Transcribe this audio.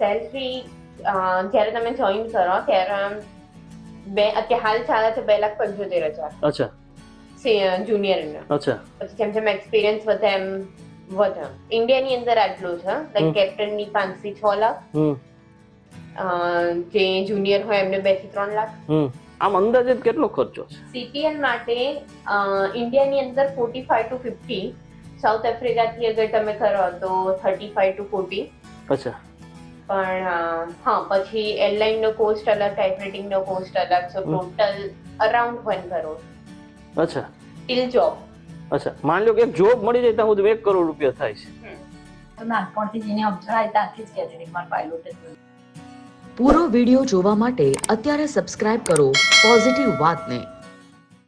Salary જ્યારે તમે join કરો ત્યારે બે અત્યારે હાલ ચાલે છે બે લાખ પંચોતેર હજાર. અચ્છા. જુનિયર અચ્છા. પછી જેમ જેમ એક્સપિરિયન્સ વધે એમ વધે. ઇન્ડિયાની અંદર આટલું છે. લાઈક કેપ્ટનની પાંચથી છ લાખ. અ, જે જુનિયર હોય એમને બેથી ત્રણ લાખ. આમ અંદાજે કેટલો ખર્ચો છે? સીટીએલ માટે ઇન્ડિયાની અંદર forty five to fifty south આફ્રિકાથી અગર તમે કરો તો થર્ટી ફાઈવ ટુ ફોર્ટી અચ્છા. પણ હા પછી એરલાઇન નો કોસ્ટ અલગ ટાઈપરાઇટિંગ નો કોસ્ટ અલગ so total around one crore અચ્છા. ટિલ જોબ અચ્છા. માની લો કે એક જોબ મળી જાય તો હું એક કરોડ રૂપિયા થાય છે. તો નાનપણથી જેને સમજણાય ત્યાંથી જ કહેતી હતી પાયલોટ પૂરો વિડિયો જોવા માટે અત્યારે સબસ્ક્રાઇબ કરો પોઝિટિવ વાતને.